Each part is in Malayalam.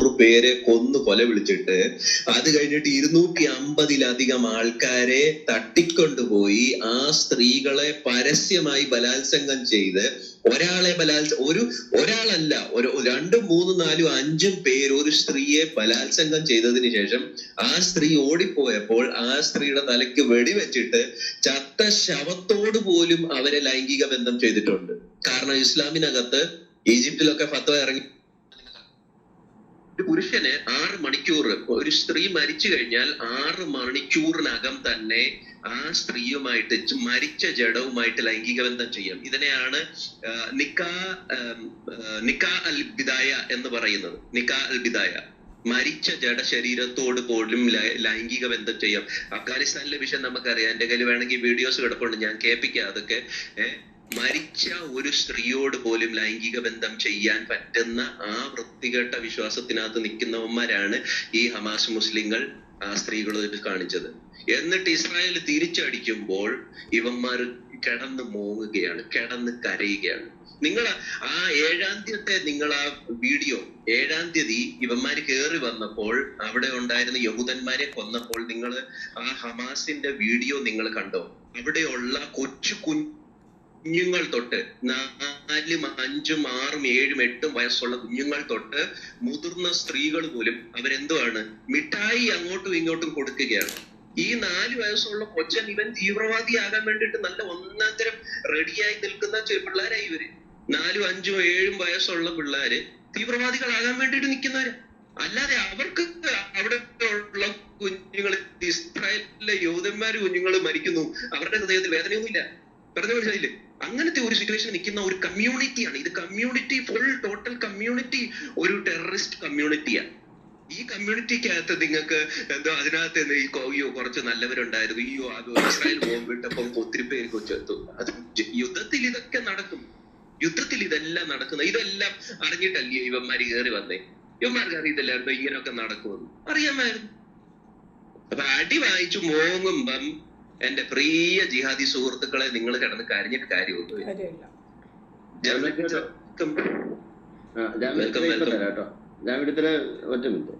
മുന്നൂറ് പേരെ കൊന്നു കൊല വിളിച്ചിട്ട് അത് കഴിഞ്ഞിട്ട് ഇരുന്നൂറ്റി അമ്പതിലധികം ആൾക്കാരെ തട്ടിക്കൊണ്ടുപോയി ആ സ്ത്രീകളെ പരസ്യമായി ബലാത്സംഗം ചെയ്ത് ഒരാളെ ബലാത്സ ഒരു ഒരാളല്ല ഒരു രണ്ടും മൂന്നും നാലും അഞ്ചും പേര് ഒരു സ്ത്രീയെ ബലാത്സംഗം ചെയ്തതിന് ശേഷം ആ സ്ത്രീ ഓടിപ്പോയപ്പോൾ ആ സ്ത്രീയുടെ തലയ്ക്ക് വെടിവെച്ചിട്ട് ചത്ത ശവത്തോട് പോലും അവരെ ലൈംഗിക ബന്ധം ചെയ്തിട്ടുണ്ട്. കാരണം ഇസ്ലാമിനകത്ത് ഈജിപ്തിലൊക്കെ ഫത്വ ഇറങ്ങി ഒരു പുരുഷന് ആറ് മണിക്കൂർ ഒരു സ്ത്രീ മരിച്ചു കഴിഞ്ഞാൽ ആറ് മണിക്കൂറിനകം തന്നെ ആ സ്ത്രീയുമായിട്ട് മരിച്ച ജഡവുമായിട്ട് ലൈംഗിക ബന്ധം ചെയ്യാം. ഇതിനെയാണ് നിക്ക നിക്കാ അൽ ബിദായ എന്ന് പറയുന്നത്. നിക്കാ അൽ ബിദായ. മരിച്ച ജഡ ശരീരത്തോട് പോലും ലൈംഗിക ബന്ധം ചെയ്യാം. അഫ്ഗാനിസ്ഥാനിലെ വിഷയം നമുക്കറിയാം. എന്റെ കയ്യിൽ വേണമെങ്കിൽ വീഡിയോസ് കിടപ്പുണ്ട്. ഞാൻ കേൾപ്പിക്കാം അതൊക്കെ. മരിച്ച ഒരു സ്ത്രീയോട് പോലും ലൈംഗിക ബന്ധം ചെയ്യാൻ പറ്റുന്ന ആ വൃത്തികെട്ട വിശ്വാസത്തിനകത്ത് നിൽക്കുന്നവന്മാരാണ് ഈ ഹമാസ് മുസ്ലിങ്ങൾ ആ സ്ത്രീകളെ കാണിച്ചത്. എന്നിട്ട് ഇസ്രായേൽ തിരിച്ചടിക്കുമ്പോൾ ഇവന്മാർ കിടന്ന് മോങ്ങുകയാണ് കിടന്ന് കരയുകയാണ്. നിങ്ങൾ ആ ഏഴാം തീയത്തെ നിങ്ങൾ ആ വീഡിയോ ഏഴാം തീയതി ഇവന്മാർ കയറി വന്നപ്പോൾ അവിടെ ഉണ്ടായിരുന്ന യഹൂദന്മാരെ കൊന്നപ്പോൾ നിങ്ങൾ ആ ഹമാസിന്റെ വീഡിയോ നിങ്ങൾ കണ്ടോ? അവിടെയുള്ള കൊച്ചു കുഞ്ഞുങ്ങൾ തൊട്ട് നാലും അഞ്ചും ആറും ഏഴും എട്ടും വയസ്സുള്ള കുഞ്ഞുങ്ങൾ തൊട്ട് മുതിർന്ന സ്ത്രീകൾ പോലും അവരെന്തുവാണ്? മിഠായി അങ്ങോട്ടും ഇങ്ങോട്ടും കൊടുക്കുകയാണ്. ഈ നാല് വയസ്സുള്ള കൊച്ചൻ ഇവൻ തീവ്രവാദിയാകാൻ വേണ്ടിയിട്ട് നല്ല ഒന്നാം തരം റെഡിയായി നിൽക്കുന്ന പിള്ളേരായി ഇവർ. നാലും അഞ്ചും ഏഴും വയസ്സുള്ള പിള്ളേര് തീവ്രവാദികളാകാൻ വേണ്ടിയിട്ട് നിൽക്കുന്നവര്. അല്ലാതെ അവർക്ക് അവിടെ ഉള്ള കുഞ്ഞുങ്ങൾ ഇസ്രായേലിലെ യോധന്മാര് കുഞ്ഞുങ്ങൾ മരിക്കുന്നു. അവരുടെ ഹൃദയത്തിൽ വേദനയൊന്നുമില്ല. പറഞ്ഞു മനസ്സിലായില്ലേ? അങ്ങനത്തെ ഒരു സിറ്റുവേഷൻ നിൽക്കുന്ന ഒരു കമ്മ്യൂണിറ്റിയാണ് ഇത് കമ്മ്യൂണിറ്റി ഫുൾ ടോട്ടൽ കമ്മ്യൂണിറ്റി ഒരു ടെററിസ്റ്റ് കമ്മ്യൂണിറ്റിയാണ് ഈ കമ്മ്യൂണിറ്റിക്കകത്ത് നിങ്ങൾക്ക് എന്തോ അതിനകത്ത് അയ്യോ കുറച്ച് നല്ലവരുണ്ടായിരുന്നു. അയ്യോ അത് ഇസ്രായേൽ ബോംബിട്ടപ്പം ഒത്തിരി പേര് കൊച്ചെത്തു അത് യുദ്ധത്തിൽ ഇതൊക്കെ നടക്കും. യുദ്ധത്തിൽ ഇതെല്ലാം നടക്കുന്ന ഇതെല്ലാം അറിഞ്ഞിട്ടല്ലേ ഇവന്മാര് കയറി വന്നേ? ഇവന്മാർക്ക് അറിയത്തില്ലായിരുന്നു ഇങ്ങനെയൊക്കെ നടക്കുമെന്ന്. അറിയാമായിരുന്നു. അപ്പൊ അടി വായിച്ചു മോങ്ങുമ്പം എന്റെ പ്രിയ ജിഹാദി സുഹൃത്തുക്കളെ നിങ്ങൾ കിടന്ന് കരഞ്ഞിട്ട് കാര്യമൊന്നുമില്ല ഞാൻ ഇവിടുത്തെ ഒറ്റ മിനിറ്റ്.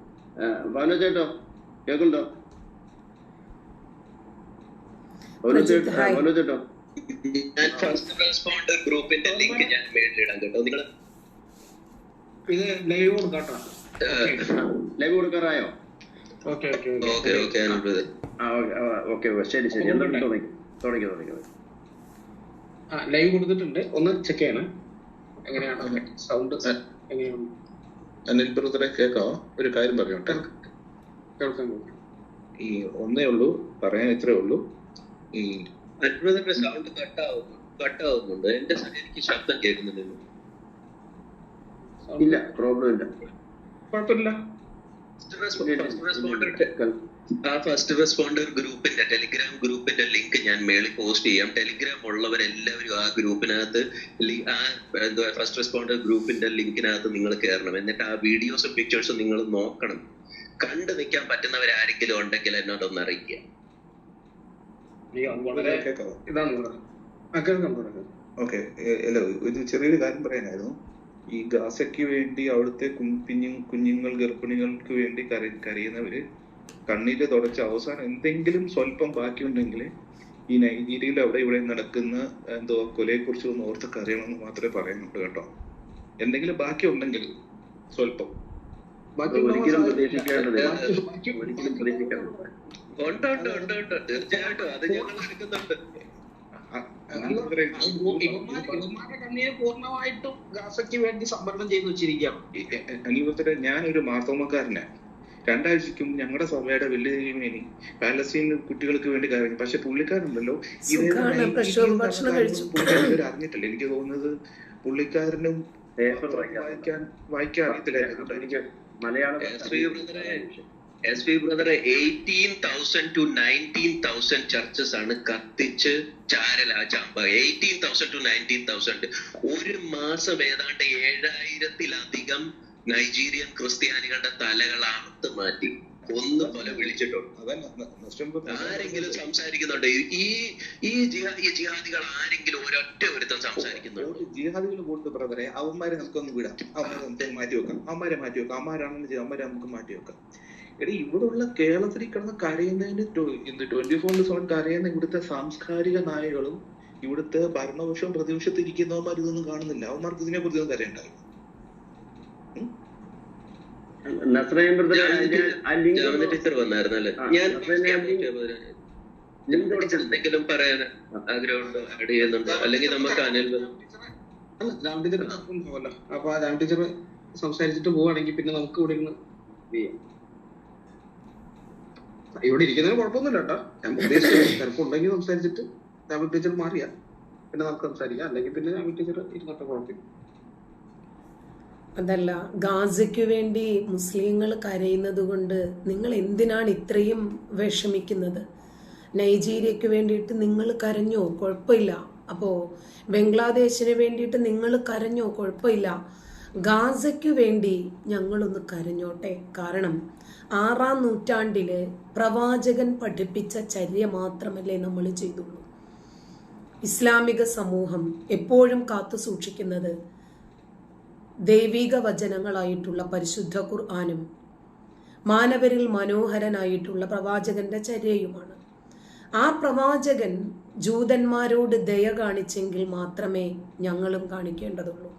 പവന ചേട്ടോ? കേൾക്കുന്നുണ്ടോ? പവന ചേട്ടോ hi. പവന ചേട്ടോ? ഞാൻ ഫസ്റ്റ് റെസ്പോണ്ടർ ഗ്രൂപ്പിന്റെ ലിങ്ക് ഞാൻ മേളിലിടാം കേട്ടോ. നിങ്ങൾ ഇത് ലൈവ് കൊടുക്കാട്ടോ. Live കൊടുക്കാറായോ? Okay okay okay. Okay okay. Okay ശരി ശരി. തുടങ്ങി തുടങ്ങി ആ ലൈവ് കൊടുത്തിട്ടുണ്ട്. ഒന്ന് ചെക്ക് ചെയ്യണം. എങ്ങനെയാണ് സൗണ്ട് എങ്ങനെയാണ്? അനിൽ ബ്രദറെ കേൾക്കാവോ ഒരു കാര്യം പറയട്ടെ കേൾക്കാൻ ഈ ഒന്നേ ഉള്ളൂ പറയാൻ ഇത്രേ ഉള്ളൂ. ഈ അനുഭവത്തിന്റെ സൗണ്ട് കട്ടാവുന്നു കട്ടാവുന്നുണ്ട്. എന്റെ സ- എനിക്ക് ശബ്ദം കേൾക്കുന്നുണ്ട്. ഇല്ല പ്രോബ്ലം ഇല്ല. കുഴപ്പമില്ല. ആ ഫസ്റ്റ് റെസ്പോണ്ടർ ഗ്രൂപ്പിന്റെ ടെലിഗ്രാം ഗ്രൂപ്പിന്റെ ലിങ്ക് ഞാൻ മേളിൽ പോസ്റ്റ് ചെയ്യാം. ടെലിഗ്രാം ഉള്ളവരെല്ലാവരും ആ ഗ്രൂപ്പിനകത്ത് ലി- ആ എന്തുവാ ഫസ്റ്റ് റെസ്പോണ്ടർ ഗ്രൂപ്പിന്റെ ലിങ്കിനകത്ത് നിങ്ങൾ കയറണം. എന്നിട്ട് ആ വീഡിയോസും പിക്ചേഴ്സും നിങ്ങൾ നോക്കണം. കണ്ടു നിൽക്കാൻ പറ്റുന്നവരാരെങ്കിലും ഉണ്ടെങ്കിൽ എന്നോടൊന്ന് അറിയിക്കുക. ഓക്കെ. അല്ല ഒരു ചെറിയൊരു കാര്യം പറയാനായിരുന്നു. ഈ ഗാസയ്ക്ക് വേണ്ടി അവിടുത്തെ കുഞ്ഞു കുഞ്ഞുങ്ങൾ ഗർഭിണികൾക്ക് വേണ്ടി കര കരയുന്നവര് കണ്ണീര് തുടച്ച് അവസാനം എന്തെങ്കിലും സ്വല്പം ബാക്കിയുണ്ടെങ്കിൽ ഈ നൈജീരിയയിൽ അവിടെ ഇവിടെ നടക്കുന്ന എന്തോ കൊലയെ കുറിച്ച് ഒന്ന് ഓർത്ത് കരയണമെന്ന് മാത്രമേ പറയുന്നുള്ളൂ കേട്ടോ. എന്തെങ്കിലും ബാക്കി ഉണ്ടെങ്കിൽ സ്വല്പം ഒരിക്കലും ഒരിക്കലും ഉണ്ട് ഉണ്ട് ഉണ്ട് ഉണ്ട്. തീർച്ചയായിട്ടും. അത് ഞങ്ങൾ എടുക്കുന്നുണ്ട്. പൂർണമായിട്ടും ഗാസയ്ക്ക് വേണ്ടി സംവരണം ചെയ്തു അനിൽ ഞാനൊരു മാർത്തോമക്കാരനാണ് രണ്ടാഴ്ചക്കും ഞങ്ങളുടെ സഭയുടെ വലിയ മേനി പാലസ്തീൻ കുട്ടികൾക്ക് വേണ്ടി കരഞ്ഞു പക്ഷെ പുള്ളിക്കാരുണ്ടല്ലോ. അറിഞ്ഞിട്ടില്ല. എനിക്ക് തോന്നുന്നത് പുള്ളിക്കാരനും വായിക്കാൻ വായിക്കാൻ അറിയത്തില്ലായിരുന്നു എനിക്ക് മലയാളം എസ് വി ബ്രദറെ eighteen thousand to nineteen thousand churches ആണ് കത്തിച്ച് ചാരല ചാമ്പ. Eighteen thousand to nineteen thousand ഒരു മാസം ഏതാണ്ട് ഏഴായിരത്തിലധികം നൈജീരിയൻ ക്രിസ്ത്യാനികളുടെ തലകൾ അറുത്ത് മാറ്റി ഒന്ന് കൊല വിളിച്ചു പഠിപ്പിച്ചിട്ടുണ്ടോ അതല്ല ന- നസ്രിൻ ബ്രദർ ആരെങ്കിലും സംസാരിക്കുന്നുണ്ടോ. ഈ- ഈ ഈ ജിഹാദികൾ ആരെങ്കിലും ഒരൊറ്റ ഒരുത്തം സംസാരിക്കുന്നുണ്ടോ? ജിഹാദികൾ പോയിട്ട് ബ്രദറെ അവന്മാരെ നമുക്കൊന്ന് വിടാം. അവന്മാരെ നമുക്ക് മാറ്റി വെക്കാം. അവന്മാരെ മാറ്റി വെക്കാം. അവന്മാരാണെന്ന് ചെയ്യും. അവന്മാരെ നമുക്ക് മാറ്റി വെക്കാം. എടി ഇവിടുള്ള കേരളത്തിൽ കിടന്ന് കരയുന്നതിന് ഇന്ന് ട്വന്റി ഫോർ സെവൻ കരയുന്ന ഇവിടുത്തെ സാംസ്കാരിക നായകളും ഇവിടുത്തെ ഭരണപക്ഷവും പ്രതിപക്ഷത്തിരിക്കുന്നവന്മാർ ഇതൊന്നും കാണുന്നില്ല. അവന്മാർക്ക് ഇതിനെ കുറിച്ച് ഒന്നും കരയുണ്ടായിരുന്നു ടീച്ചർ വന്നായിരുന്നല്ലേ? ഞാൻ എന്തെങ്കിലും പറയാൻ ആഗ്രഹമുണ്ടോ? ആഡ് ചെയ്യുന്നുണ്ടോ? അല്ലെങ്കിൽ നമുക്ക് അനിൽ അല്ല രാം ടീച്ചർ അപ്പൊ ആ രാം ടീച്ചർ സംസാരിച്ചിട്ട് പോവാണെങ്കിൽ പിന്നെ നമുക്ക് ഇവിടെ ഇരുന്ന് ഇവിടെ ഇരിക്കുന്നതിന് കുഴപ്പമൊന്നുമില്ല കേട്ടോ. ഞാൻ ഉണ്ടെങ്കിൽ സംസാരിച്ചിട്ട് രാമ ടീച്ചർ മാറിയാ. പിന്നെ നമുക്ക് സംസാരിക്കാം. അല്ലെങ്കിൽ പിന്നെ രാമ ടീച്ചർ ഇരുന്നിട്ട് കുഴപ്പമില്ല. അതല്ല ഗാസയ്ക്ക് വേണ്ടി മുസ്ലിങ്ങൾ കരയുന്നത് കൊണ്ട് നിങ്ങൾ എന്തിനാണ് ഇത്രയും വിഷമിക്കുന്നത്? നൈജീരിയക്ക് വേണ്ടിയിട്ട് നിങ്ങൾ കരഞ്ഞോ? കുഴപ്പമില്ല. അപ്പോൾ ബംഗ്ലാദേശിന് വേണ്ടിയിട്ട് നിങ്ങൾ കരഞ്ഞോ? കുഴപ്പമില്ല. ഗാസയ്ക്ക് വേണ്ടി ഞങ്ങളൊന്ന് കരഞ്ഞോട്ടെ. കാരണം ആറാം നൂറ്റാണ്ടിൽ പ്രവാചകൻ പഠിപ്പിച്ച ചര്യ മാത്രമല്ലേ നമ്മൾ ചെയ്തുള്ളൂ. ഇസ്ലാമിക സമൂഹം എപ്പോഴും കാത്തു സൂക്ഷിക്കുന്നത് ദൈവിക വചനങ്ങളായിട്ടുള്ള പരിശുദ്ധ ഖുർആാനും മാനവരിൽ മനോഹരനായിട്ടുള്ള പ്രവാചകന്റെ ചര്യയുമാണ്. ആ പ്രവാചകൻ ജൂതന്മാരോട് ദയ കാണിച്ചെങ്കിൽ മാത്രമേ ഞങ്ങളും കാണിക്കേണ്ടതുള്ളൂ.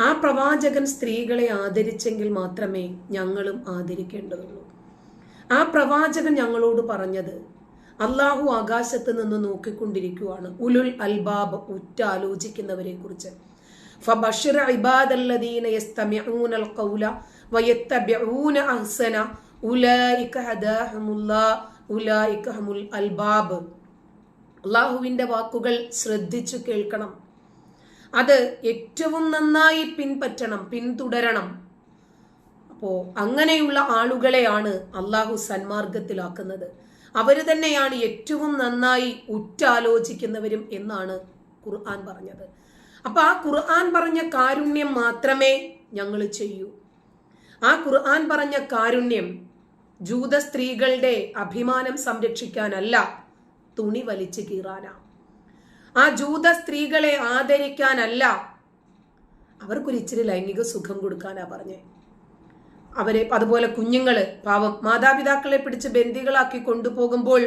ആ പ്രവാചകൻ സ്ത്രീകളെ ആദരിച്ചെങ്കിൽ മാത്രമേ ഞങ്ങളും ആദരിക്കേണ്ടതുള്ളൂ. ആ പ്രവാചകൻ ഞങ്ങളോട് പറഞ്ഞത് അള്ളാഹു ആകാശത്ത് നിന്ന് നോക്കിക്കൊണ്ടിരിക്കുവാണ്. ഉലുൽ അൽബാബ് ഉറ്റാലോചിക്കുന്നവരെ കുറിച്ച് فبشر عباد الذين يستمعون القول ويتبعون أحسن أولئك هداهم الله أولئك هم الألباب അള്ളാഹുവിന്റെ വാക്കുകൾ ശ്രദ്ധിച്ചു കേൾക്കണം അത് ഏറ്റവും നന്നായി പിൻപറ്റണം പിന്തുടരണം അപ്പോ അങ്ങനെയുള്ള ആളുകളെയാണ് അള്ളാഹു സന്മാർഗത്തിലാക്കുന്നത് അവര് തന്നെയാണ് ഏറ്റവും നന്നായി ഉറ്റാലോചിക്കുന്നവരും എന്നാണ് ഖുർആൻ പറഞ്ഞത് അപ്പൊ ആ ഖുർആൻ പറഞ്ഞ കാരുണ്യം മാത്രമേ ഞങ്ങൾ ചെയ്യൂ. ആ ഖുർആൻ പറഞ്ഞ കാരുണ്യം ജൂത സ്ത്രീകളുടെ അഭിമാനം സംരക്ഷിക്കാനല്ല തുണി വലിച്ചു കീറാനാ. ആ ജൂത സ്ത്രീകളെ ആദരിക്കാനല്ല അവർക്കൊരു ഇച്ചിരി ലൈംഗിക സുഖം കൊടുക്കാനാ പറഞ്ഞേ. അവരെ അതുപോലെ കുഞ്ഞുങ്ങൾ പാവം മാതാപിതാക്കളെ പിടിച്ച് ബന്ദികളാക്കി കൊണ്ടുപോകുമ്പോൾ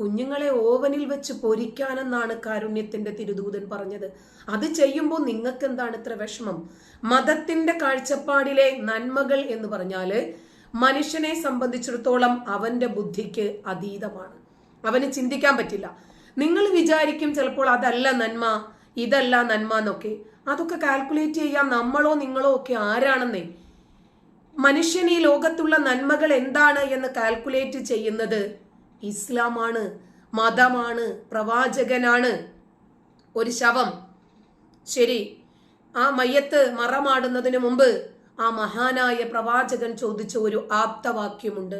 കുഞ്ഞുങ്ങളെ ഓവനിൽ വെച്ച് പൊരിക്കാനെന്നാണ് കാരുണ്യത്തിന്റെ തിരുദൂതൻ പറഞ്ഞത്. അത് ചെയ്യുമ്പോൾ നിങ്ങൾക്ക് എന്താണ് ഇത്ര വിഷമം? മതത്തിന്റെ കാഴ്ചപ്പാടിലെ നന്മകൾ എന്ന് പറഞ്ഞാൽ മനുഷ്യനെ സംബന്ധിച്ചിടത്തോളം അവന്റെ ബുദ്ധിക്ക് അതീതമാണ്. അവന് ചിന്തിക്കാൻ പറ്റില്ല. നിങ്ങൾ വിചാരിക്കും ചിലപ്പോൾ അതല്ല നന്മ ഇതല്ല നന്മ എന്നൊക്കെ. അതൊക്കെ കാൽക്കുലേറ്റ് ചെയ്യാം നമ്മളോ നിങ്ങളോ ഒക്കെ ആരാണെന്നേ? മനുഷ്യൻ ഈ ലോകത്തുള്ള നന്മകൾ എന്താണ് എന്ന് കാൽക്കുലേറ്റ് ചെയ്യുന്നത് ഇസ്ലാമാണ് മതമാണ് പ്രവാചകനാണ് ഒരു ശവം. ശരി ആ മയ്യത്ത് മറമാടുന്നതിന് മുമ്പ് ആ മഹാനായ പ്രവാചകൻ ചോദിച്ച ഒരു ആപ്തവാക്യമുണ്ട്.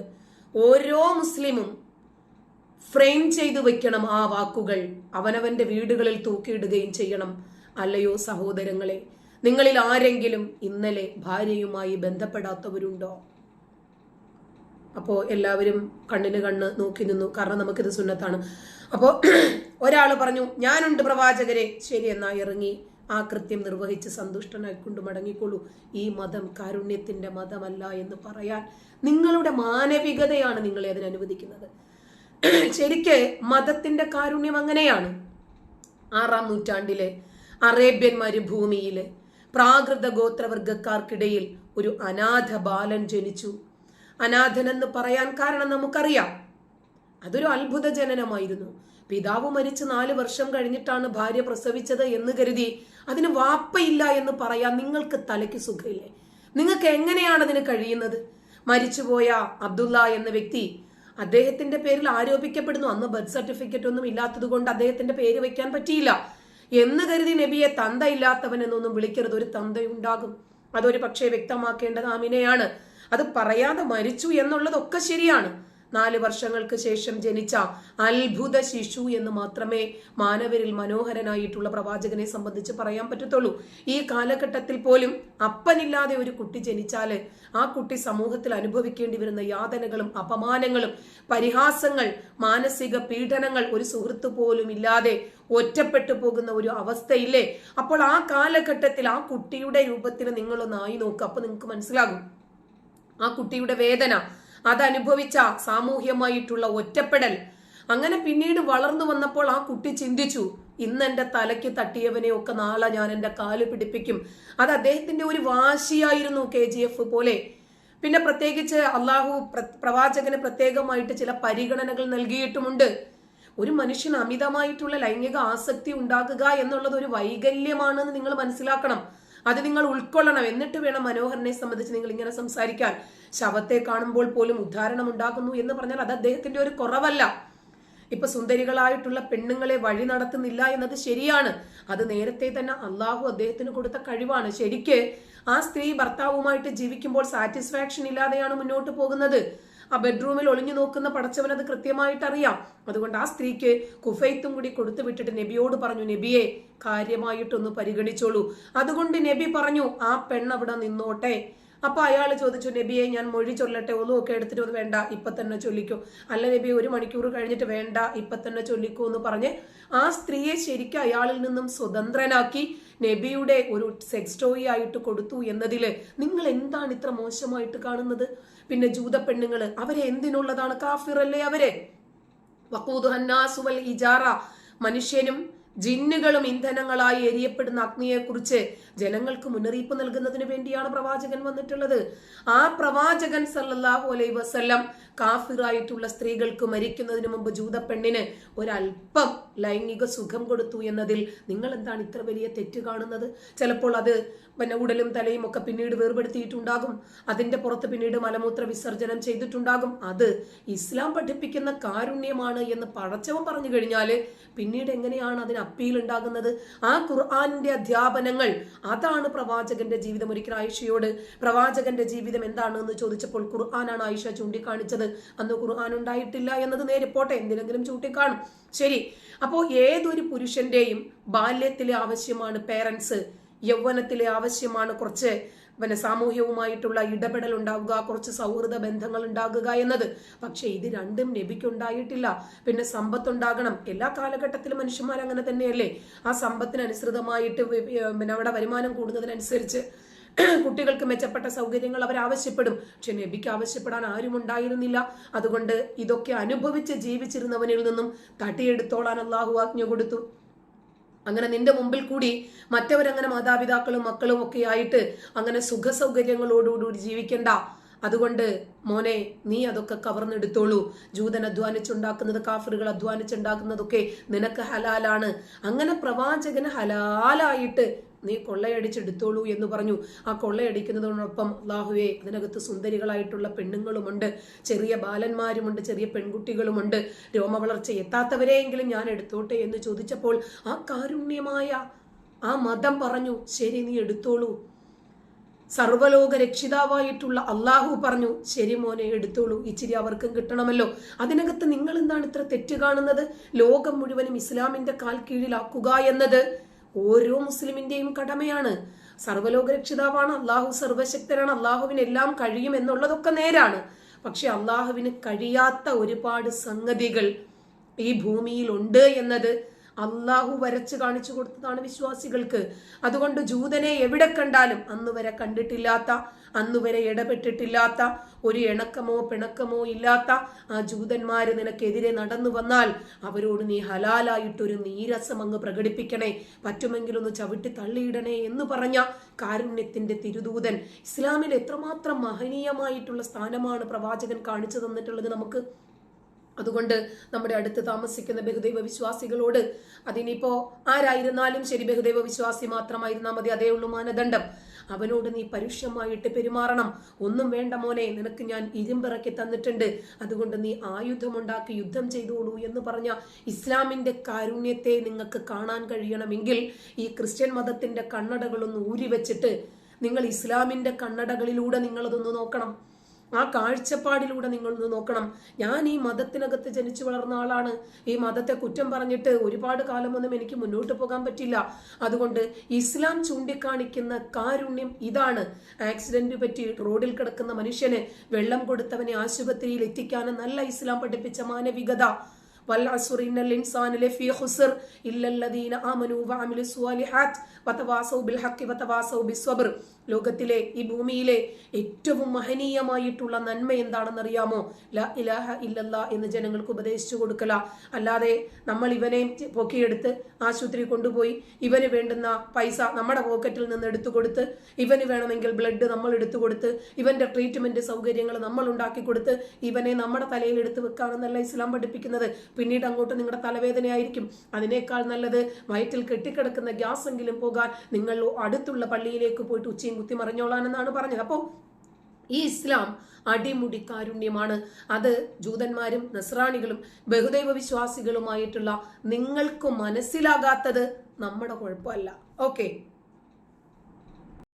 ഓരോ മുസ്ലിമും ഫ്രെയിം ചെയ്തു വെക്കണം ആ വാക്കുകൾ. അവനവന്റെ വീടുകളിൽ തൂക്കിയിടുകയും ചെയ്യണം. അല്ലയോ സഹോദരങ്ങളെ നിങ്ങളിൽ ആരെങ്കിലും ഇന്നലെ ഭാര്യയുമായി ബന്ധപ്പെടാത്തവരുണ്ടോ? അപ്പോൾ എല്ലാവരും കണ്ണിന് കണ്ണ് നോക്കി നിന്നു. കാരണം നമുക്കിത് സുന്നത്താണ്. അപ്പോൾ ഒരാൾ പറഞ്ഞു ഞാനുണ്ട് പ്രവാചകരെ. ശരി എന്നാ ഇറങ്ങി ആ കൃത്യം നിർവഹിച്ച് സന്തുഷ്ടനായിക്കൊണ്ട് മടങ്ങിക്കൊള്ളൂ ഈ മതം കാരുണ്യത്തിന്റെ മതമല്ല എന്ന് പറയാൻ നിങ്ങളുടെ മാനവികതയാണ് നിങ്ങളെ അതിന് അനുവദിക്കുന്നത്. ശരിക്ക് മതത്തിന്റെ കാരുണ്യം അങ്ങനെയാണ്. ആറാം നൂറ്റാണ്ടിലെ അറേബ്യൻ മരുഭൂമിയിൽ പ്രാകൃത ഗോത്രവർഗക്കാർക്കിടയിൽ ഒരു അനാഥ ബാലൻ ജനിച്ചു. അനാഥൻ എന്ന് പറയാൻ കാരണം നമുക്കറിയാം. അതൊരു അത്ഭുത ജനനമായിരുന്നു. പിതാവ് മരിച്ച് നാല് വർഷം കഴിഞ്ഞിട്ടാണ് ഭാര്യ പ്രസവിച്ചത് എന്ന് കരുതി അതിന് വാപ്പയില്ല എന്ന് പറയാൻ നിങ്ങൾക്ക് തലയ്ക്ക് സുഖമില്ലേ? നിങ്ങൾക്ക് എങ്ങനെയാണ് അതിന് കഴിയുന്നത്? മരിച്ചുപോയ അബ്ദുള്ള എന്ന വ്യക്തി അദ്ദേഹത്തിന്റെ പേരിൽ ആരോപിക്കപ്പെടുന്നു. അന്ന് ബർത്ത് സർട്ടിഫിക്കറ്റ് ഒന്നും ഇല്ലാത്തത് കൊണ്ട് അദ്ദേഹത്തിന്റെ പേര് വെക്കാൻ പറ്റിയില്ല. എന്ന് കരുതി നബിയെ തന്തയില്ലാത്തവൻ എന്നൊന്നും വിളിക്കരുത്. ഒരു തന്തയുണ്ടാകും. അതൊരു പക്ഷേ വ്യക്തമാക്കേണ്ടത് ആമിനെയാണ്. അത് പറയാതെ മരിച്ചു എന്നുള്ളതൊക്കെ ശരിയാണ്. നാല് വർഷങ്ങൾക്ക് ശേഷം ജനിച്ച അത്ഭുത ശിശു എന്ന് മാത്രമേ മാനവരിൽ മനോഹരനായിട്ടുള്ള പ്രവാചകനെ സംബന്ധിച്ച് പറയാൻ പറ്റത്തുള്ളൂ. ഈ കാലഘട്ടത്തിൽ പോലും അപ്പനില്ലാതെ ഒരു കുട്ടി ജനിച്ചാൽ ആ കുട്ടി സമൂഹത്തിൽ അനുഭവിക്കേണ്ടി വരുന്ന യാതനകളും അപമാനങ്ങളും പരിഹാസങ്ങൾ മാനസിക പീഡനങ്ങൾ ഒരു സുഹൃത്ത് പോലും ഇല്ലാതെ ഒറ്റപ്പെട്ടു പോകുന്ന ഒരു അവസ്ഥയില്ലേ? അപ്പോൾ ആ കാലഘട്ടത്തിൽ ആ കുട്ടിയുടെ രൂപത്തിന് നിങ്ങളൊന്ന് ആയി നോക്കുക അപ്പൊ നിങ്ങൾക്ക് മനസ്സിലാകും. ആ കുട്ടിയുടെ വേദന അതനുഭവിച്ച സാമൂഹ്യമായിട്ടുള്ള ഒറ്റപ്പെടൽ. അങ്ങനെ പിന്നീട് വളർന്നു വന്നപ്പോൾ ആ കുട്ടി ചിന്തിച്ചു ഇന്ന് എന്റെ തലയ്ക്ക് തട്ടിയവനെ ഒക്കെ നാളെ ഞാൻ എന്റെ കാൽ പിടിപ്പിക്കും. അത് അദ്ദേഹത്തിന്റെ ഒരു വാശിയായിരുന്നു കെ ജി എഫ് പോലെ. പിന്നെ പ്രത്യേകിച്ച് അള്ളാഹു പ്ര- പ്രവാചകന് പ്രത്യേകമായിട്ട് ചില പരിഗണനകൾ നൽകിയിട്ടുമുണ്ട്. ഒരു മനുഷ്യന് അമിതമായിട്ടുള്ള ലൈംഗിക ആസക്തി ഉണ്ടാകുക എന്നുള്ളത് ഒരു വൈകല്യമാണെന്ന് നിങ്ങൾ മനസ്സിലാക്കണം. അത് നിങ്ങൾ ഉൾക്കൊള്ളണം. എന്നിട്ട് വേണം മനോഹരനെ സംബന്ധിച്ച് നിങ്ങൾ ഇങ്ങനെ സംസാരിക്കാൻ. ശവത്തെ കാണുമ്പോൾ പോലും ഉദ്ധാരണം ഉണ്ടാക്കുന്നു എന്ന് പറഞ്ഞാൽ അത് അദ്ദേഹത്തിന്റെ ഒരു കുറവല്ല. ഇപ്പൊ സുന്ദരികളായിട്ടുള്ള പെണ്ണുങ്ങളെ വഴി നടത്തുന്നില്ല എന്നത് ശരിയാണ്. അത് നേരത്തെ തന്നെ അള്ളാഹു അദ്ദേഹത്തിന് കൊടുത്ത കഴിവാണ്. ശരിക്ക് ആ സ്ത്രീ ഭർത്താവുമായിട്ട് ജീവിക്കുമ്പോൾ സാറ്റിസ്ഫാക്ഷൻ ഇല്ലാതെയാണ് മുന്നോട്ട് പോകുന്നത്. ആ ബെഡ്റൂമിൽ ഒളിഞ്ഞു നോക്കുന്ന പടച്ചവൻ അത് കൃത്യമായിട്ട് അറിയാം അതുകൊണ്ട് ആ സ്ത്രീക്ക് കുഫൈത്തും കൂടി കൊടുത്തു വിട്ടിട്ട് നബിയോട് പറഞ്ഞു നബിയെ കാര്യമായിട്ടൊന്ന് പരിഗണിച്ചോളൂ. അതുകൊണ്ട് നബി പറഞ്ഞു ആ പെണ്ണവിടെ നിന്നോട്ടെ. അപ്പൊ അയാൾ ചോദിച്ചു നബിയെ ഞാൻ മൊഴി ചൊല്ലട്ടെ? ഒന്നും ഒക്കെ എടുത്തിട്ട് ഒന്ന് വേണ്ട ഇപ്പൊ തന്നെ ചൊല്ലിക്കോ. അല്ല നബി ഒരു മണിക്കൂർ കഴിഞ്ഞിട്ട് വേണ്ട ഇപ്പൊ തന്നെ ചൊല്ലിക്കോ എന്ന് പറഞ്ഞ് ആ സ്ത്രീയെ ശരിക്കും അയാളിൽ നിന്നും സ്വതന്ത്രനാക്കി നബിയുടെ ഒരു സെക്സ് ടോയി ആയിട്ട് കൊടുത്തു എന്നതിൽ നിങ്ങൾ എന്താണ് ഇത്ര മോശമായിട്ട് കാണുന്നത്? പിന്നെ ജൂത പെണ്ണുങ്ങൾ അവരെ എന്തിനുള്ളതാണ് കാഫിറല്ലേ അവരെ? വഖൂദു ഹന്നാസുവൽ ഇജാറ. മനുഷ്യനും ജിന്നുകളും ഇന്ധനങ്ങളായി എരിയപ്പെടുന്ന അഗ്നിയെക്കുറിച്ച് ജനങ്ങൾക്ക് മുന്നറിയിപ്പ് നൽകുന്നതിന് വേണ്ടിയാണ് പ്രവാചകൻ വന്നിട്ടുള്ളത്. ആ പ്രവാചകൻ സല്ലല്ലാഹു അലൈ വസല്ലം കാഫിറായിട്ടുള്ള സ്ത്രീകൾക്ക് മരിക്കുന്നതിന് മുമ്പ് ജൂത പെണ്ണിന് ഒരല്പം ലൈംഗിക സുഖം കൊടുത്തു എന്നതിൽ നിങ്ങൾ എന്താണ് ഇത്ര വലിയ തെറ്റ് കാണുന്നത്? ചിലപ്പോൾ അത് പിന്നെ ഉടലും തലയും ഒക്കെ പിന്നീട് വേർപെടുത്തിയിട്ടുണ്ടാകും. അതിന്റെ പുറത്ത് പിന്നീട് മലമൂത്ര വിസർജനം ചെയ്തിട്ടുണ്ടാകും. അത് ഇസ്ലാം പഠിപ്പിക്കുന്ന കാരുണ്യമാണ് എന്ന് പടച്ചവൻ പറഞ്ഞു കഴിഞ്ഞാൽ പിന്നീട് എങ്ങനെയാണ് അതിന് അപ്പീൽ ഉണ്ടാകുന്നത് ആ ഖുർആാനിന്റെ അധ്യാപനങ്ങൾ അതാണ് പ്രവാചകന്റെ ജീവിതം. ഒരിക്കൽ ആയിഷയോട് പ്രവാചകന്റെ ജീവിതം എന്താണ് എന്ന് ചോദിച്ചപ്പോൾ ഖുർആനാണ് ആയിഷ ചൂണ്ടിക്കാണിച്ചത്. അന്ന് ഖുർആൻ ഉണ്ടായിട്ടില്ല എന്നത് നേരെ പോട്ടെ എന്തിനെങ്കിലും ചൂണ്ടിക്കാണും. ശരി അപ്പോ ഏതൊരു പുരുഷന്റെയും ബാല്യത്തിലെ ആവശ്യമാണ് പേരൻസ് യൗവനത്തിലെ ആവശ്യമാണ് കുറച്ച് പിന്നെ സാമൂഹ്യവുമായിട്ടുള്ള ഇടപെടൽ ഉണ്ടാവുക കുറച്ച് സൗഹൃദ ബന്ധങ്ങൾ ഉണ്ടാകുക എന്നത്. പക്ഷെ ഇത് രണ്ടും നബിക്കുണ്ടായിട്ടില്ല പിന്നെ സമ്പത്തുണ്ടാകണം. എല്ലാ കാലഘട്ടത്തിലും മനുഷ്യന്മാർ അങ്ങനെ തന്നെയല്ലേ? ആ സമ്പത്തിനനുസൃതമായിട്ട് പിന്നെ അവിടെ വരുമാനം കൂടുന്നതിനനുസരിച്ച് കുട്ടികൾക്ക് മെച്ചപ്പെട്ട സൗകര്യങ്ങൾ അവർ ആവശ്യപ്പെടും. പക്ഷെ നബിക്ക് ആവശ്യപ്പെടാൻ ആരും ഉണ്ടായിരുന്നില്ല. അതുകൊണ്ട് ഇതൊക്കെ അനുഭവിച്ച് ജീവിച്ചിരുന്നവനിൽ നിന്നും തട്ടിയെടുത്തോളാൻ അള്ളാഹു ആജ്ഞ കൊടുത്തു. അങ്ങനെ നിന്റെ മുമ്പിൽ കൂടി മറ്റവരങ്ങനെ മാതാപിതാക്കളും മക്കളും ഒക്കെ ആയിട്ട് അങ്ങനെ സുഖ സൗകര്യങ്ങളോടുകൂടി ജീവിക്കണ്ട. അതുകൊണ്ട് മോനെ നീ അതൊക്കെ കവർന്നെടുത്തോളൂ. ജൂതൻ അധ്വാനിച്ചുണ്ടാക്കുന്നത് കാഫറുകൾ അധ്വാനിച്ചുണ്ടാക്കുന്നതൊക്കെ നിനക്ക് ഹലാലാണ്. അങ്ങനെ പ്രവാചകന് ഹലാലായിട്ട് നീ കൊള്ളയടിച്ചെടുത്തോളൂ എന്ന് പറഞ്ഞു. ആ കൊള്ളയടിക്കുന്നതിനോടൊപ്പം അള്ളാഹുവെ അതിനകത്ത് സുന്ദരികളായിട്ടുള്ള പെണ്ണുങ്ങളുമുണ്ട് ചെറിയ ബാലന്മാരുമുണ്ട് ചെറിയ പെൺകുട്ടികളുമുണ്ട്. രോമവളർച്ച എത്താത്തവരെയെങ്കിലും ഞാൻ എടുത്തോട്ടെ എന്ന് ചോദിച്ചപ്പോൾ ആ കാരുണ്യമായ ആ മതം പറഞ്ഞു ശരി നീ എടുത്തോളൂ. സർവലോക രക്ഷിതാവായിട്ടുള്ള അള്ളാഹു പറഞ്ഞു ശരി മോനെ എടുത്തോളൂ ഇച്ചിരി അവർക്കും കിട്ടണമല്ലോ. അതിനകത്ത് നിങ്ങൾ എന്താണ് ഇത്ര തെറ്റ് കാണുന്നത്? ലോകം മുഴുവനും ഇസ്ലാമിന്റെ കാൽ കീഴിലാക്കുക എന്നത് ഓരോ മുസ്ലിമിന്റെയും കടമയാണ്. സർവലോക രക്ഷിതാവാണ് അള്ളാഹു സർവശക്തനാണ് അള്ളാഹുവിന് എല്ലാം കഴിയും എന്നുള്ളതൊക്കെ നേരാണ്. പക്ഷെ അള്ളാഹുവിന് കഴിയാത്ത ഒരുപാട് സംഗതികൾ ഈ ഭൂമിയിൽ ഉണ്ട് എന്നത് അള്ളാഹു വരച്ച് കാണിച്ചു കൊടുത്തതാണ് വിശ്വാസികൾക്ക്. അതുകൊണ്ട് ജൂതനെ എവിടെ കണ്ടാലും അന്ന് വരെ കണ്ടിട്ടില്ലാത്ത അന്ന് വരെ ഇടപെട്ടിട്ടില്ലാത്ത ഒരു ഇണക്കമോ പിണക്കമോ ഇല്ലാത്ത ആ ജൂതന്മാർ നിനക്കെതിരെ നടന്നു വന്നാൽ അവരോട് നീ ഹലാലായിട്ടൊരു നീരസം അങ്ങ് പ്രകടിപ്പിക്കണേ. പറ്റുമെങ്കിൽ ഒന്ന് ചവിട്ടി തള്ളിയിടണേ എന്ന് പറഞ്ഞ കാരുണ്യത്തിന്റെ തിരുദൂതൻ ഇസ്ലാമിൽ എത്രമാത്രം മഹനീയമായിട്ടുള്ള സ്ഥാനമാണ് പ്രവാചകൻ കാണിച്ചു തന്നിട്ടുള്ളത് നമുക്ക് അതുകൊണ്ട് നമ്മുടെ അടുത്ത് താമസിക്കുന്ന ബഹുദൈവ വിശ്വാസികളോട് അതിനിപ്പോ ആരായിരുന്നാലും ശരി ബഹുദൈവ വിശ്വാസി മാത്രമായിരുന്നാൽ മതി അതേ ഉള്ളൂ മാനദണ്ഡം. അവനോട് നീ പരുഷമായിട്ട് പെരുമാറണം. ഒന്നും വേണ്ട മോനെ നിനക്ക് ഞാൻ ഇരുമ്പിറക്കി തന്നിട്ടുണ്ട്. അതുകൊണ്ട് നീ ആയുധമുണ്ടാക്കി യുദ്ധം ചെയ്തോളൂ എന്ന് പറഞ്ഞ ഇസ്ലാമിന്റെ കാരുണ്യത്തെ നിങ്ങൾക്ക് കാണാൻ കഴിയണമെങ്കിൽ ഈ ക്രിസ്ത്യൻ മതത്തിന്റെ കണ്ണടകളൊന്ന് ഊരി വെച്ചിട്ട് നിങ്ങൾ ഇസ്ലാമിന്റെ കണ്ണടകളിലൂടെ നിങ്ങളതൊന്ന് നോക്കണം. ആ കാഴ്ചപ്പാടിലൂടെ നിങ്ങളൊന്ന് നോക്കണം. ഞാൻ ഈ മതത്തിനകത്ത് ജനിച്ചു വളർന്ന ആളാണ്. ഈ മതത്തെ കുറ്റം പറഞ്ഞിട്ട് ഒരുപാട് കാലമൊന്നും എനിക്ക് മുന്നോട്ട് പോകാൻ പറ്റില്ല. അതുകൊണ്ട് ഇസ്ലാം ചൂണ്ടിക്കാണിക്കുന്ന കാരുണ്യം ഇതാണ്. ആക്സിഡന്റ് പറ്റി റോഡിൽ കിടക്കുന്ന മനുഷ്യന് വെള്ളം കൊടുത്തവനെ ആശുപത്രിയിൽ എത്തിക്കാനെന്നല്ല ഇസ്ലാം പഠിപ്പിച്ച മാനവികത. ഇല്ലല്ലദീന ആമനു വഅമിലുസ് സ്വാലിഹാത്ത്. വതവാസൗ ബിൽ ഹഖി വതവാസൗ ബിസ്വബ്ർ. ലോകത്തിലെ ഈ ഭൂമിയിലെ ഏറ്റവും മഹനീയമായിട്ടുള്ള നന്മ എന്താണെന്നറിയാമോ? ലാ ഇലാഹ ഇല്ലല്ല എന്ന് ജനങ്ങൾക്ക് ഉപദേശിച്ചു കൊടുക്കല. അല്ലാതെ നമ്മൾ ഇവനെ പൊക്കിയെടുത്ത് ആശുപത്രി കൊണ്ടുപോയി ഇവന് വേണ്ടുന്ന പൈസ നമ്മുടെ പോക്കറ്റിൽ നിന്ന് എടുത്തു കൊടുത്ത് ഇവന് വേണമെങ്കിൽ ബ്ലഡ് നമ്മൾ എടുത്തു കൊടുത്ത് ഇവന്റെ ട്രീറ്റ്മെന്റ് സൗകര്യങ്ങൾ നമ്മൾ ഉണ്ടാക്കി കൊടുത്ത് ഇവനെ നമ്മുടെ തലയിൽ എടുത്തു വെക്കാണെന്നല്ല ഇസ്ലാം പഠിപ്പിക്കുന്നത്. പിന്നീട് അങ്ങോട്ട് നിങ്ങളുടെ തലവേദനയായിരിക്കും. അതിനേക്കാൾ നല്ലത് വയറ്റിൽ കെട്ടിക്കിടക്കുന്ന ഗ്യാസ് എങ്കിലും പോകാൻ നിങ്ങൾ അടുത്തുള്ള പള്ളിയിലേക്ക് പോയിട്ട് ഉച്ചയും കുത്തി മറിഞ്ഞോളാനെന്നാണ് പറഞ്ഞത്. അപ്പോൾ ഈ ഇസ്ലാം അടിമുടി കാരുണ്യമാണ്. അത് ജൂതന്മാരും നസ്രാണികളും ബഹുദൈവ വിശ്വാസികളുമായിട്ടുള്ള നിങ്ങൾക്ക് മനസ്സിലാകാത്തത് നമ്മുടെ കുഴപ്പമല്ല. ഓക്കെ.